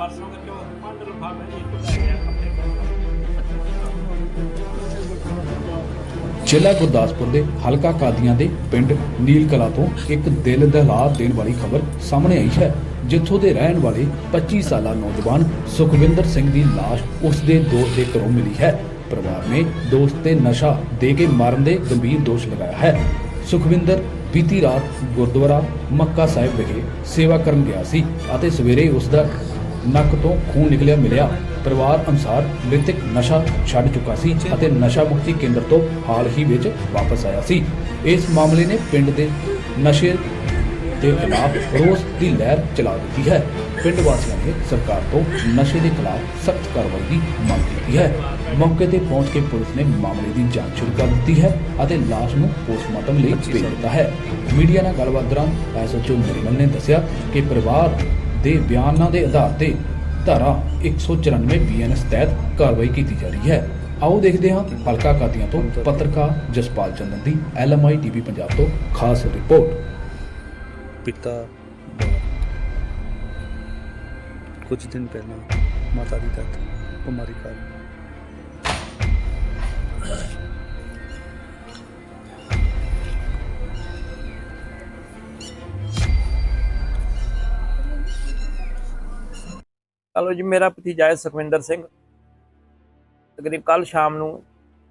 ਪਰਸੋਂ ਦੇ ਚੌਥ ਪੰਜ ਲਫਾਫੇ ਇੱਕ ਲੈ ਗਿਆ ਜ਼ਿਲ੍ਹਾ ਗੁਰਦਾਸਪੁਰ ਦੇ ਹਲਕਾ ਕਾਦੀਆਂ ਦੇ ਪਿੰਡ ਨੀਲ ਕਲਾ ਤੋਂ ਇੱਕ ਦਿਲ ਦਹਿਲਾ ਦੇਣ ਵਾਲੀ ਖਬਰ ਸਾਹਮਣੇ ਆਈ ਹੈ, ਜਿੱਥੋਂ ਦੇ ਰਹਿਣ ਵਾਲੇ 25 ਸਾਲਾ ਨੌਜਵਾਨ ਸੁਖਵਿੰਦਰ ਸਿੰਘ ਦੀ ਲਾਸ਼ ਉਸ ਦੇ ਦੋਸਤ ਦੇ ਘਰੋਂ ਮਿਲੀ ਹੈ। ਪਰਿਵਾਰ ਨੇ ਦੋਸਤ ਤੇ ਨਸ਼ਾ ਦੇ ਕੇ ਮਾਰਨ ਦੇ ਗੰਭੀਰ ਦੋਸ਼ ਲਗਾਇਆ ਹੈ। ਸੁਖਵਿੰਦਰ ਬੀਤੀ ਰਾਤ ਗੁਰਦੁਆਰਾ ਮੱਕਾ ਸਾਹਿਬ ਵਿਖੇ ਸੇਵਾ ਕਰਨ ਗਿਆ ਸੀ ਅਤੇ ਸਵੇਰੇ ਉਸ ਦਾ ਨੱਕ ਤੋਂ ਖੂਨ ਨਿਕਲਿਆ, ਮਿਲਿਆ। ਪਰਿਵਾਰ ਅਨੁਸਾਰ ਮ੍ਰਿਤਕ ਨਸ਼ਾ ਛੱਡ ਚੁੱਕਾ ਸੀ ਅਤੇ ਨਸ਼ਾ ਮੁਕਤੀ ਕੇਂਦਰ ਤੋਂ ਹਾਲ ਹੀ ਵਿੱਚ ਵਾਪਸ ਆਇਆ ਸੀ। ਇਸ ਮਾਮਲੇ ਨੇ ਪਿੰਡ ਦੇ ਨਸ਼ੇ ਦੇ ਖਿਲਾਫ ਰੋਸ ਦੀ ਲਹਿਰ ਚਲਾ ਦਿੱਤੀ ਹੈ। ਪਿੰਡ ਵਾਸੀਆਂ ਨੇ ਸਰਕਾਰ ਤੋਂ ਨਸ਼ੇ ਦੇ ਖਿਲਾਫ ਸਖਤ ਕਾਰਵਾਈ ਦੀ ਮੰਗ ਕੀਤੀ ਹੈ। ਮੌਕੇ ਤੇ ਪਹੁੰਚ ਕੇ ਪੁਲਿਸ ਨੇ ਮਾਮਲੇ ਦੀ ਜਾਂਚ ਸ਼ੁਰੂ ਕਰ ਦਿੱਤੀ ਹੈ ਅਤੇ ਲਾਸ਼ ਨੂੰ ਪੋਸਟਮਾਰਟਮ ਲਈ ਭੇਜ ਦਿੱਤਾ ਹੈ। ਮੀਡੀਆ ਨਾਲ ਗੱਲਬਾਤ ਦੌਰਾਨ ਐਸਐਚਓ ਨਰੀਮਨ ਨੇ ਦੱਸਿਆ ਕਿ ਪਰਿਵਾਰ ਦੇ ਬਿਆਨਾਂ ਦੇ ਆਧਾਰ ਤੇ ਧਾਰਾ 194 ਬੀਐਨਐਸ ਤਹਿਤ ਕਾਰਵਾਈ ਕੀਤੀ ਜਾ ਰਹੀ ਹੈ। ਆਓ ਦੇਖਦੇ ਹਾਂ ਹਲਕਾ ਕਾਦੀਆਂ ਤੋਂ ਪੱਤਰਕਾਰ ਜਸਪਾਲ ਚੰਦਨ ਦੀ ਐਲਐਮਆਈ ਟੀਵੀ ਪੰਜਾਬ ਤੋਂ ਖਾਸ ਰਿਪੋਰਟ। ਪਿਤਾ ਕੁਝ ਦਿਨ ਪਹਿਲਾਂ ਮਾਤਾ ਦੀ ਡੈਥ, ਬਿਮਾਰੀ ਕਾਰਨ ਚਲੋ ਜੀ ਮੇਰਾ ਭਤੀਜਾ ਹੈ ਸੁਖਵਿੰਦਰ ਸਿੰਘ। ਤਕਰੀਬ ਕੱਲ ਸ਼ਾਮ ਨੂੰ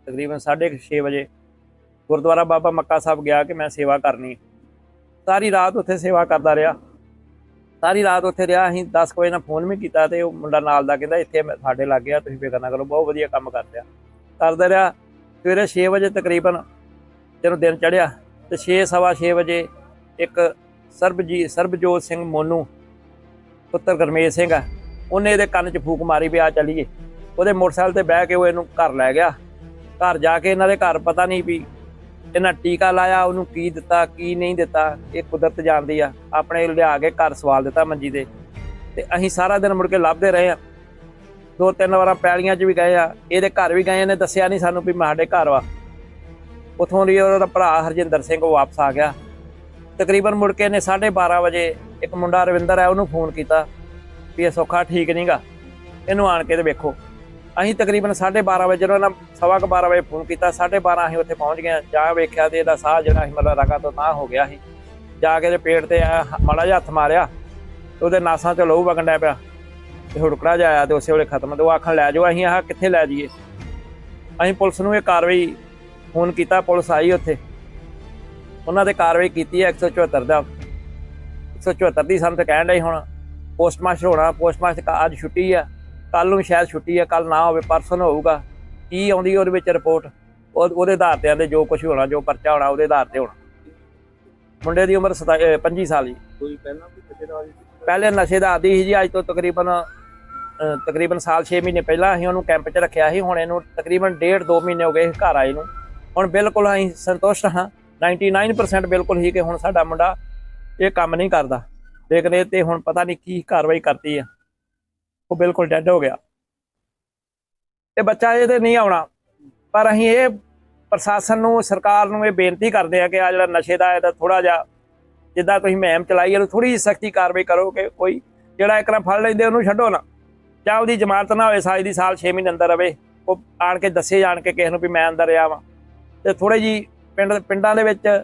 ਤਕਰੀਬਨ 6:30 ਵਜੇ ਗੁਰਦੁਆਰਾ ਬਾਬਾ ਮੱਕਾ ਸਾਹਿਬ ਗਿਆ ਕਿ ਮੈਂ ਸੇਵਾ ਕਰਨੀ ਸਾਰੀ ਰਾਤ ਉੱਥੇ ਸੇਵਾ ਕਰਦਾ ਰਿਹਾ। ਸਾਰੀ ਰਾਤ ਉੱਥੇ ਰਿਹਾ, ਅਸੀਂ 10 ਵਜੇ ਨਾਲ ਫੋਨ ਵੀ ਕੀਤਾ ਤੇ ਉਹ ਮੁੰਡਾ ਨਾਲ ਦਾ ਕਹਿੰਦਾ, ਇੱਥੇ ਮੈਂ- ਸਾਡੇ ਲੱਗ ਗਿਆ ਤੁਸੀਂ ਫਿਕਰ ਨਾ ਕਰੋ, ਬਹੁਤ ਵਧੀਆ ਕੰਮ ਕਰਦੇ ਆ। ਕਰਦਾ ਰਿਹਾ। ਸਵੇਰੇ 6 ਵਜੇ ਤਕਰੀਬਨ ਜਦੋਂ ਦਿਨ ਚੜ੍ਹਿਆ ਤੇ 6 ਸਵਾ 6 ਵਜੇ ਇੱਕ ਸਰਬਜੀਤ ਸਰਬਜੋਤ ਸਿੰਘ ਮੋਨੂ, ਪੁੱਤਰ ਗਰਮੇਸ਼ ਸਿੰਘ ਆ ਉਹਨੇ ਇਹਦੇ ਕੰਨ 'ਚ ਫੂਕ ਮਾਰੀ ਵੀ ਆ ਚਲੀਏ। ਉਹਦੇ ਮੋਟਰਸਾਈਕਲ ਤੇ ਬਹਿ ਕੇ ਉਹ ਇਹਨੂੰ ਘਰ ਲੈ ਗਿਆ। ਘਰ ਜਾ ਕੇ ਇਹਨਾਂ ਦੇ ਘਰ ਪਤਾ ਨਹੀਂ ਵੀ ਇਹਨਾਂ ਟੀਕਾ ਲਾਇਆ, ਉਹਨੂੰ ਕੀ ਦਿੱਤਾ, ਕੀ ਨਹੀਂ ਦਿੱਤਾ, ਇਹ ਕੁਦਰਤ ਜਾਣਦੀ ਆ। ਆਪਣੇ ਲਿਆ ਕੇ ਘਰ ਸਵਾਲ ਦਿੱਤਾ ਮੰਜੀ ਦੇ ਤੇ ਅਸੀਂ ਸਾਰਾ ਦਿਨ ਮੁੜ ਕੇ ਲੱਭਦੇ ਰਹੇ ਆ। ਦੋ ਤਿੰਨ ਵਾਰਾਂ ਪੈਲੀਆਂ 'ਚ ਵੀ ਗਏ ਆ। ਇਹਦੇ ਘਰ ਵੀ ਗਏ ਇਹਨੇ ਦੱਸਿਆ ਨਹੀਂ ਸਾਨੂੰ ਵੀ ਸਾਡੇ ਘਰ ਵਾ। ਉਥੋਂ ਦੀ ਉਹਦਾ ਭਰਾ ਹਰਜਿੰਦਰ ਸਿੰਘ ਉਹ ਵਾਪਸ ਆ ਗਿਆ। ਤਕਰੀਬਨ ਮੁੜ ਕੇ ਇਹਨੇ 12:30 ਵਜੇ ਇੱਕ ਮੁੰਡਾ ਰਵਿੰਦਰ ਹੈ ਉਹਨੂੰ ਫੋਨ ਕੀਤਾ। ਵੀ ਇਹ ਸੌਖਾ ਠੀਕ ਨਹੀਂਗਾ ਇਹਨੂੰ ਆਣ ਕੇ ਤੇ ਵੇਖੋ। ਅਸੀਂ ਤਕਰੀਬਨ 12:30 ਵਜੇ ਜਦੋਂ ਇਹਨਾਂ ਸਵਾ ਕੁ 12 ਵਜੇ ਫੋਨ ਕੀਤਾ 12:30 ਅਸੀਂ ਉੱਥੇ ਪਹੁੰਚ ਗਏ ਹਾਂ। ਜਾ ਵੇਖਿਆ ਤੇ ਇਹਦਾ ਸਾਹ ਜਿਹੜਾ ਸੀ ਮਤਲਬ ਰਗਾ ਤੋਂ ਤਾਂ ਹੋ ਗਿਆ ਸੀ। ਜਾ ਕੇ ਇਹਦੇ ਪੇਟ ਤੇ ਮਾੜਾ ਜਿਹਾ ਹੱਥ ਮਾਰਿਆ। ਤੇ ਉਹਦੇ ਨਾਸਾਂ 'ਚ ਲਹੂ ਵਗਣ ਡਿਆ ਪਿਆ। ਤੇ ਹੁੜਕੜਾ ਜਿਹਾ ਆਇਆ ਤੇ ਉਸੇ ਵੇਲੇ ਖਤਮ। ਤੇ ਉਹ ਆਖਣ ਲੈ ਜਾਓ, ਅਸੀਂ ਆਹ ਕਿੱਥੇ ਲੈ ਜਾਈਏ? ਅਸੀਂ ਪੁਲਿਸ ਨੂੰ ਇਹ ਕਾਰਵਾਈ ਫੋਨ ਕੀਤਾ, ਪੁਲਿਸ ਆਈ ਉੱਥੇ। ਉਹਨਾਂ ਤੇ ਕਾਰਵਾਈ ਕੀਤੀ ਹੈ 174 ਦਾ। 174 ਦੀ ਸਾਨੂੰ ਤੇ ਕਹਿਣ ਡਈ ਹੁਣ। ਪੋਸਟਮਾਸਟਰ ਹੋਣਾ ਪੋਸਟਮਾਸਟਰ ਅੱਜ ਛੁੱਟੀ ਆ। ਕੱਲ ਨੂੰ ਸ਼ਾਇਦ ਛੁੱਟੀ ਆ ਕੱਲ ਨਾ ਹੋਵੇ ਪਰਸੋਂ ਨੂੰ ਹੋਊਗਾ। ਕੀ ਆਉਂਦੀ ਉਹਦੇ ਵਿੱਚ ਰਿਪੋਰਟ ਉਹ ਉਹਦੇ ਆਧਾਰ ਤੇ ਆਂਦੇ ਜੋ ਕੁਝ ਹੋਣਾ ਜੋ ਪਰਚਾ ਹੋਣਾ ਉਹਦੇ ਆਧਾਰ ਤੇ ਹੋਣਾ। ਮੁੰਡੇ ਦੀ ਉਮਰ 25 ਸਾਲ ਜੀ। ਕੋਈ ਪਹਿਲਾਂ ਵੀ ਦਾ ਪਹਿਲੇ ਨਸ਼ੇ ਦਾ ਆਦੀ ਸੀ ਜੀ ਅੱਜ ਤੋਂ ਤਕਰੀਬਨ ਤਕਰੀਬਨ ਸਾਲ 6 ਮਹੀਨੇ ਪਹਿਲਾਂ ਅਸੀਂ ਉਹਨੂੰ ਕੈਂਪ 'ਚ ਰੱਖਿਆ ਸੀ। ਹੁਣ ਇਹਨੂੰ ਤਕਰੀਬਨ ਡੇਢ 2 ਮਹੀਨੇ ਹੋ ਗਏ ਘਰ ਆਏ ਨੂੰ। ਹੁਣ ਬਿਲਕੁਲ ਅਸੀਂ ਸੰਤੁਸ਼ਟ ਹਾਂ। 99% ਬਿਲਕੁਲ ਹੀ ਕਿ ਹੁਣ ਸਾਡਾ ਮੁੰਡਾ ਇਹ ਕੰਮ ਨਹੀਂ ਕਰਦਾ। ਲੇਕਿਨ ਇਹ ਤੇ ਹੁਣ ਪਤਾ ਨਹੀਂ ਕੀ ਕਾਰਵਾਈ ਕਰਤੀ ਆ। ਉਹ ਬਿਲਕੁਲ ਡੈੱਡ ਹੋ ਗਿਆ। ਤੇ ਬੱਚਾ ਇਹਦੇ ਨਹੀਂ ਆਉਣਾ। ਪਰ ਅਸੀਂ ਇਹ ਪ੍ਰਸ਼ਾਸਨ ਨੂੰ, ਸਰਕਾਰ ਨੂੰ ਇਹ ਬੇਨਤੀ ਕਰਦੇ ਆ ਕਿ ਆ ਜਿਹੜਾ ਨਸ਼ੇ ਦਾ ਇਹਦਾ ਥੋੜਾ ਜਿਹਾ ਜਿੱਦਾਂ ਤੁਸੀਂ ਮਹਿਮ ਚਲਾਈ ਇਹਨੂੰ ਥੋੜੀ ਜਿਹੀ ਸਖਤੀ ਕਾਰਵਾਈ ਕਰੋ ਕਿ ਕੋਈ ਜਿਹੜਾ ਇੱਕ ਨਾ ਫੜ ਲੈਂਦੇ ਉਹਨੂੰ ਛੱਡੋ ਨਾ। ਜਾਂ ਉਹਦੀ ਜ਼ਮਾਨਤ ਨਾ ਹੋਵੇ, ਸਾਲ ਦੀ ਸਾਲ 6 ਮਹੀਨੇ ਅੰਦਰ ਰਵੇ। ਉਹ ਆਣ ਕੇ ਦੱਸੇ ਜਾਣ ਕੇ ਕਿਸੇ ਨੂੰ ਵੀ ਮੈਂ ਅੰਦਰ ਰਿਹਾ ਵਾਂ। ਤੇ ਥੋੜੇ ਜੀ ਪਿੰਡ ਪਿੰਡਾਂ ਦੇ ਵਿੱਚ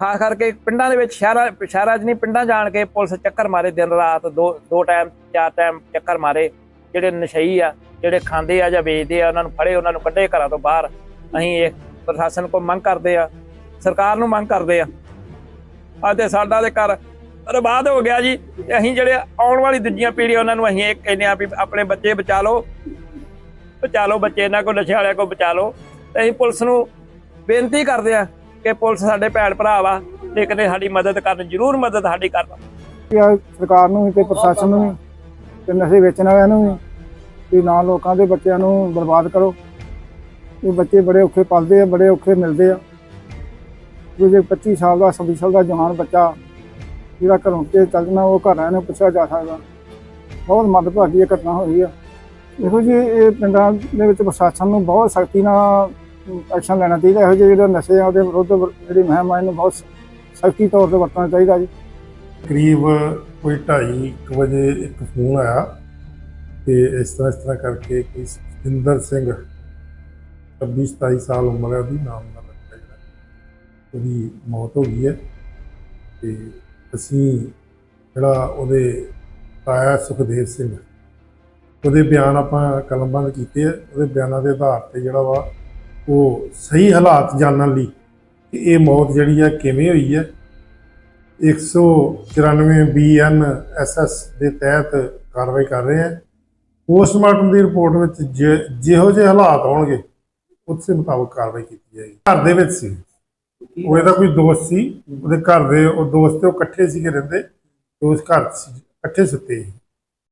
ਖਾਸ ਕਰਕੇ ਪਿੰਡਾਂ ਦੇ ਵਿੱਚ ਸ਼ਹਿਰਾਂ ਸ਼ਹਿਰਾਂ 'ਚ ਨਹੀਂ, ਪਿੰਡਾਂ ਜਾਣ ਕੇ ਪੁਲਿਸ ਚੱਕਰ ਮਾਰੇ ਦਿਨ ਰਾਤ, ਦੋ ਦੋ ਟਾਈਮ ਚਾਰ ਟਾਈਮ ਚੱਕਰ ਮਾਰੇ, ਜਿਹੜੇ ਨਸ਼ਈ ਆ, ਜਿਹੜੇ ਖਾਂਦੇ ਆ ਜਾਂ ਵੇਚਦੇ ਆ, ਉਹਨਾਂ ਨੂੰ ਫੜੇ, ਉਹਨਾਂ ਨੂੰ ਕੱਢੇ ਘਰਾਂ ਤੋਂ ਬਾਹਰ। ਅਸੀਂ ਇਹ ਪ੍ਰਸ਼ਾਸਨ ਕੋਲ ਮੰਗ ਕਰਦੇ ਆ, ਸਰਕਾਰ ਨੂੰ ਮੰਗ ਕਰਦੇ ਆ। ਆ ਤੇ ਸਾਡਾ ਦੇ ਘਰ ਬਰਬਾਦ ਹੋ ਗਿਆ ਜੀ। ਤੇ ਅਸੀਂ ਜਿਹੜੇ ਆਉਣ ਵਾਲੀ ਦੂਜੀਆਂ ਪੀੜ੍ਹੀਆਂ, ਉਹਨਾਂ ਨੂੰ ਅਸੀਂ ਇਹ ਕਹਿੰਦੇ ਆ ਵੀ ਆਪਣੇ ਬੱਚੇ ਬਚਾ ਲਓ। ਬਚਾ ਲਓ ਬੱਚੇ, ਇਹਨਾਂ ਕੋਲ ਨਸ਼ੇ ਵਾਲਿਆਂ ਕੋਲ ਬਚਾ ਲਓ। ਤੇ ਅਸੀਂ ਪੁਲਿਸ ਨੂੰ ਬੇਨਤੀ ਕਰਦੇ ਆ ਕਿ ਪੁਲਿਸ ਸਾਡੇ ਭੈਣ ਭਰਾ ਵਾ ਲੇਕਿਨ ਇਹ ਸਾਡੀ ਮਦਦ ਕਰਨ, ਜ਼ਰੂਰ ਮਦਦ ਸਾਡੀ ਕਰਨ। ਸਰਕਾਰ ਨੂੰ ਵੀ ਤੇ ਪ੍ਰਸ਼ਾਸਨ ਨੂੰ ਵੀ, ਤੇ ਨਸ਼ੇ ਵੇਚਣ ਵਾਲਿਆਂ ਨੂੰ ਵੀ ਕਿ ਨਾ ਲੋਕਾਂ ਦੇ ਬੱਚਿਆਂ ਨੂੰ ਬਰਬਾਦ ਕਰੋ। ਇਹ ਬੱਚੇ ਬੜੇ ਔਖੇ ਪਲਦੇ ਆ, ਬੜੇ ਔਖੇ ਮਿਲਦੇ ਆ। ਕੋਈ ਜੇ 25 ਸਾਲ ਦਾ 26 ਸਾਲ ਦਾ ਜਵਾਨ ਬੱਚਾ ਜਿਹੜਾ ਘਰੋਂ ਤੇ ਚੱਲ ਉਹ ਘਰ ਆਇਆ ਨੂੰ ਪੁੱਛਿਆ ਜਾ ਸਕਦਾ। ਬਹੁਤ ਮੰਦਭਾਗੀ ਇਹ ਘਟਨਾ ਹੋਈ ਆ। ਦੇਖੋ ਜੀ ਇਹ ਪਿੰਡਾਂ ਦੇ ਵਿੱਚ ਪ੍ਰਸ਼ਾਸਨ ਨੂੰ ਬਹੁਤ ਸਖਤੀ ਨਾਲ ਐਕਸ਼ਨ ਲੈਣਾ ਚਾਹੀਦਾ, ਇਹੋ ਜਿਹੇ ਜਿਹੜੇ ਨਸ਼ੇ ਆ, ਉਹਦੇ ਵਿਰੁੱਧ ਜਿਹੜੀ ਮਹਿਮ ਆ, ਇਹਨੂੰ ਬਹੁਤ ਸਖਤੀ ਤੌਰ ਤੇ ਵਰਤਣਾ ਚਾਹੀਦਾ ਜੀ। ਕਰੀਬ ਕੋਈ 2:30 ਵਜੇ ਇੱਕ ਫੋਨ ਆਇਆ ਕਿ ਇਸ ਤਰ੍ਹਾਂ ਇਸ ਤਰ੍ਹਾਂ ਕਰਕੇ ਕੋਈ ਸਤਿੰਦਰ ਸਿੰਘ 26 27 ਸਾਲ ਉਮਰ ਹੈ ਉਹਦੀ ਨਾਮ ਦਾ ਲੜਕਾ ਜਿਹੜਾ ਉਹਦੀ ਮੌਤ ਹੋ ਗਈ ਹੈ ਤੇ ਅਸੀਂ ਜਿਹੜਾ ਉਹਦੇ ਤਾਇਆ ਸੁਖਦੇਵ ਸਿੰਘ, ਉਹਦੇ ਬਿਆਨ ਆਪਾਂ ਕਲਮਬੰਦ ਕੀਤੇ ਆ। ਉਹਦੇ ਬਿਆਨਾਂ ਦੇ ਆਧਾਰ ਤੇ ਜਿਹੜਾ ਵਾ ਉਹ ਸਹੀ ਹਾਲਾਤ ਜਾਣਨ ਲਈ ਕਿ ਇਹ ਮੌਤ ਜਿਹੜੀ ਹੈ ਕਿਵੇਂ ਹੋਈ ਹੈ। 194 ਬੀਐਨ ਐਸਐਸ ਦੇ ਤਹਿਤ ਕਾਰਵਾਈ ਕਰ ਰਹੇ ਹੈ। ਪੋਸਟਮਾਰਟਮ ਦੀ ਰਿਪੋਰਟ ਵਿੱਚ ਜੇ- ਜਿਹੋ ਜਿਹੇ ਹਾਲਾਤ ਹੋਣਗੇ, ਉਸ ਮੁਤਾਬਕ ਕਾਰਵਾਈ ਕੀਤੀ ਜਾਏਗੀ। ਘਰ ਦੇ ਵਿੱਚ ਸੀ। ਉਹ ਇਹਦਾ ਕੋਈ ਦੋਸਤ ਸੀ। ਉਹਦੇ ਘਰ ਦੇ ਉਹ ਦੋਸਤ ਉਹ ਇਕੱਠੇ ਸੀਗੇ ਰਹਿੰਦੇ। ਤੇ ਉਸ ਘਰ ਇਕੱਠੇ ਸੁੱਤੇ ਸੀ।